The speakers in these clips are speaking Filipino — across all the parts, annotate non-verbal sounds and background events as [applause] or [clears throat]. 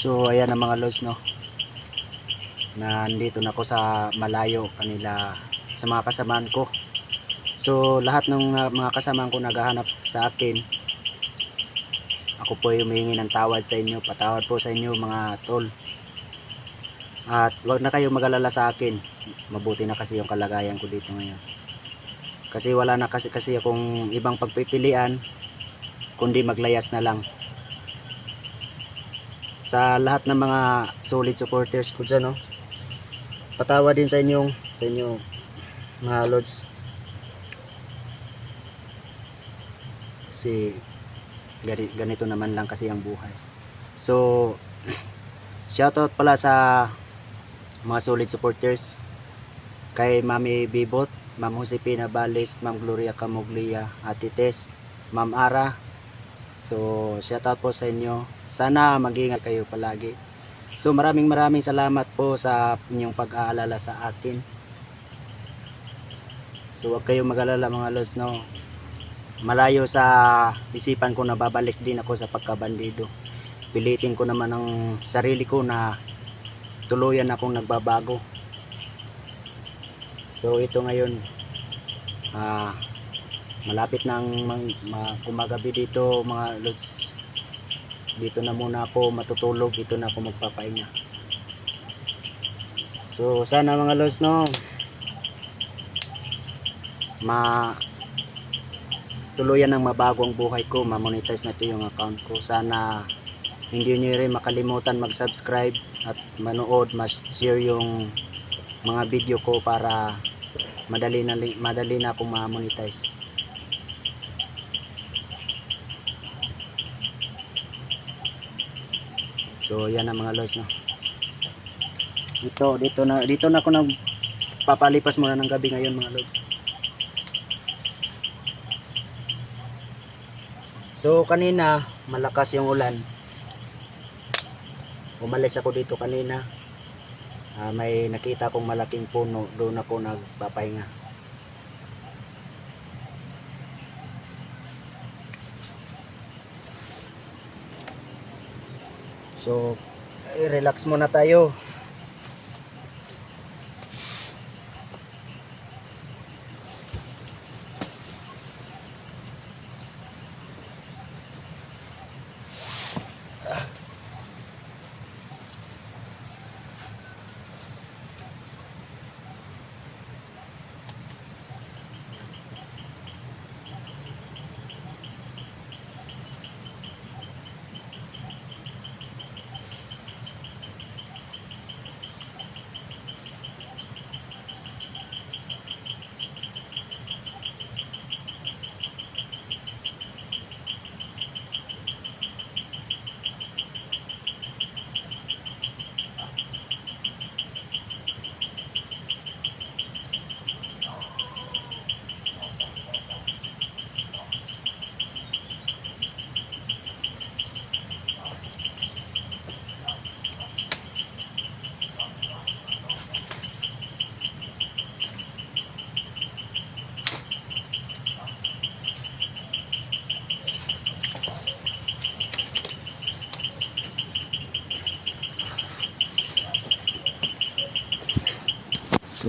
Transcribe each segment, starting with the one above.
So ayan ang mga lods no. Nandito na ako sa malayo kanila sa mga kasamaan ko. So lahat ng uh, mga kasamaan ko naghahanap sa akin. Ako po ay humihingi ng tawad sa inyo. Patawad po sa inyo mga tol. At wag na kayo mag-alala sa akin. Mabuti na kasi yung kalagayan ko dito ngayon. Kasi wala na kasi kasi akong ibang pagpipilian kundi maglayas na lang sa lahat ng mga solid supporters ko dyan, no? Patawa din sa inyong, sa inyo, mga lords. Gani- ganito naman lang kasi ang buhay. So, [clears throat] shoutout pala sa mga solid supporters. Kay Mami Bibot, Ma'am Josepina Balis, Ma'am Gloria Camuglia, Ate Tess, Ma'am Ara, So, shout out po sa inyo. Sana mag-ingat kayo palagi. So, maraming maraming salamat po sa inyong pag-aalala sa akin. So, huwag kayong mag-alala mga lods, no. Malayo sa isipan ko na babalik din ako sa pagkabandido. Pilitin ko naman ang sarili ko na tuluyan akong nagbabago. So, ito ngayon, ah, malapit nang mang, ma, kumagabi dito mga lods dito na muna ako matutulog dito na ako magpapahinga. So sana mga lods no ma tuluyan ng mabago ang buhay ko ma-monetize na ito yung account ko. Sana hindi nyo rin makalimutan mag-subscribe at manood ma-share yung mga video ko para madali na madali na akong ma-monetize So yan ang mga lods no. Dito dito na dito na ako nag papalipas muna ng gabi ngayon mga lods. So kanina malakas yung ulan. Umalis ako dito kanina. Ah, may nakita akong malaking puno, doon ako nagpapahinga. So, eh, relax muna tayo.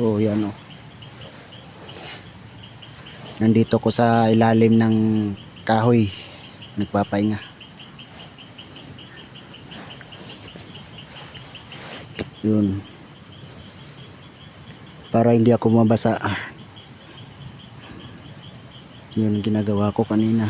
So, yan o. Nandito ko sa ilalim ng kahoy. Nagpapahinga. Yun. Para hindi ako mabasa. Yun ginagawa ko kanina.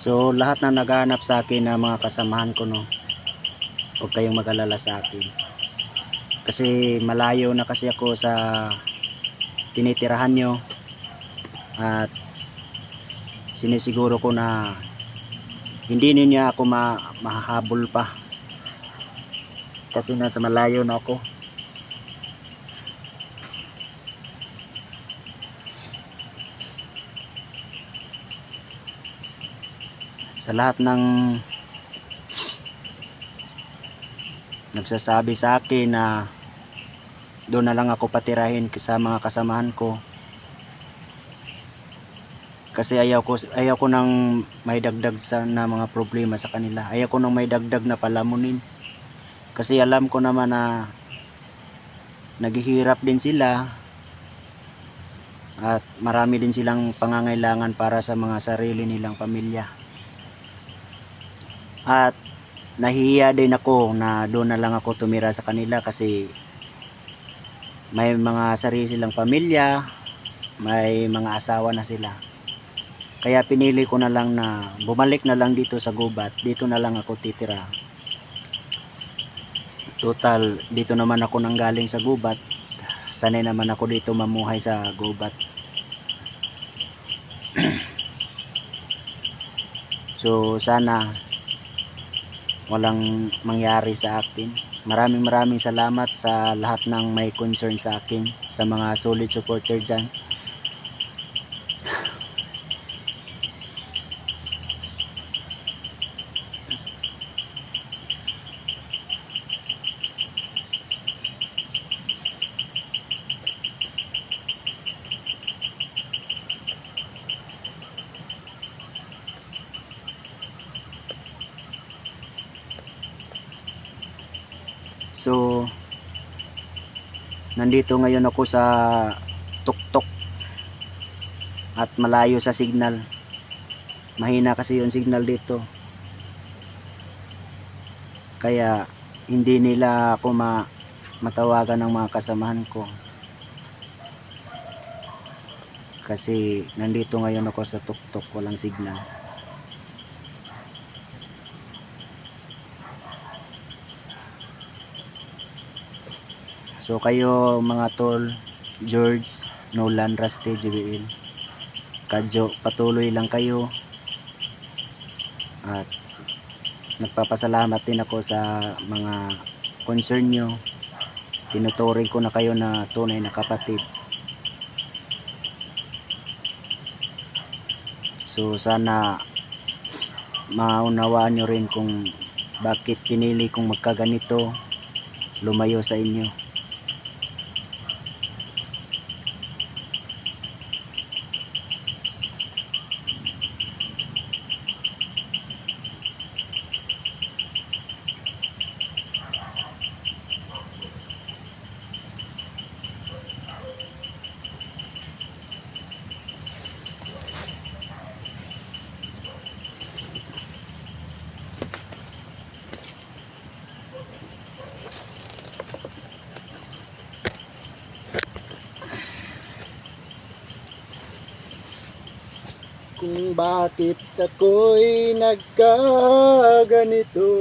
So lahat na naghahanap sa akin na mga kasamahan ko no. Huwag kayong mag-alala sa akin. Kasi malayo na kasi ako sa tinitirahan nyo. At sinisiguro ko na hindi ninyo ako ma mahahabol pa. Kasi nasa malayo na ako. Sa lahat ng nagsasabi sa akin na doon na lang ako patirahin sa mga kasamahan ko. Kasi ayaw ko ayaw ko nang may dagdag sa na mga problema sa kanila. Ayaw ko nang may dagdag na palamunin. Kasi alam ko naman na naghihirap din sila at marami din silang pangangailangan para sa mga sarili nilang pamilya at nahihiya din ako na doon na lang ako tumira sa kanila kasi may mga sarili silang pamilya, may mga asawa na sila. Kaya pinili ko na lang na bumalik na lang dito sa gubat, dito na lang ako titira. Total, dito naman ako nanggaling sa gubat. Sanay naman ako dito mamuhay sa gubat. [clears throat] so sana walang mangyari sa akin. Maraming maraming salamat sa lahat ng may concern sa akin, sa mga solid supporter dyan. So, nandito ngayon ako sa tuktok at malayo sa signal. Mahina kasi yung signal dito. Kaya hindi nila ako ma matawagan ng mga kasamahan ko. Kasi nandito ngayon ako sa tuktok, walang signal. So kayo mga tol, George, Nolan, Rusty, JBL, Kadyo, patuloy lang kayo. At nagpapasalamat din ako sa mga concern nyo. Tinuturing ko na kayo na tunay na kapatid. So sana maunawaan nyo rin kung bakit pinili kong magkaganito lumayo sa inyo. Kung bakit ako'y nagkaganito.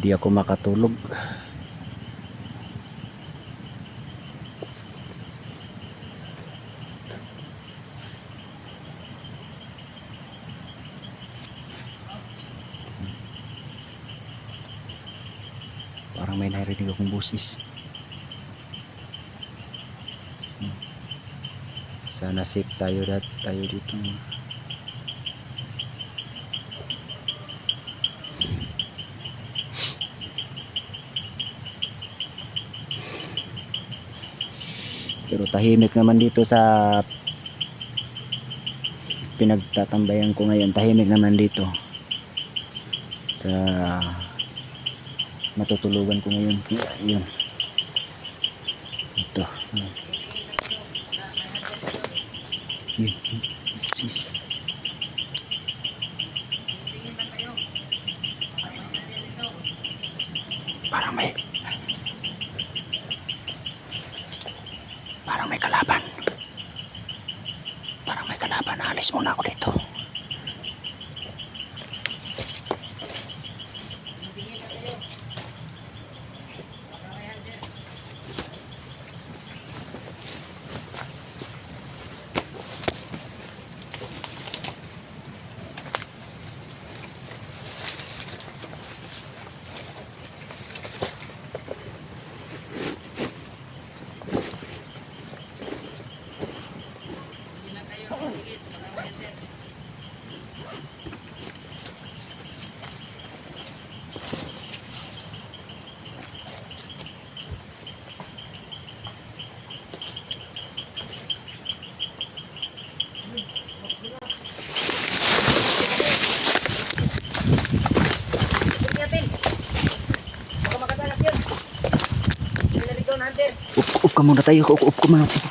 Hindi ako makatulog. Parang may narinig akong busis. Sana safe tayo tayo dito. Pero tahimik naman dito sa pinagtatambayan ko ngayon. Tahimik naman dito. Sa matutulugan ko ngayon. Yun. Ito. Yun. Sis. Parang may Parang may kalaban. Parang may kalaban. Alis muna ako dito. Ka muna tayo. Up, up ka muna.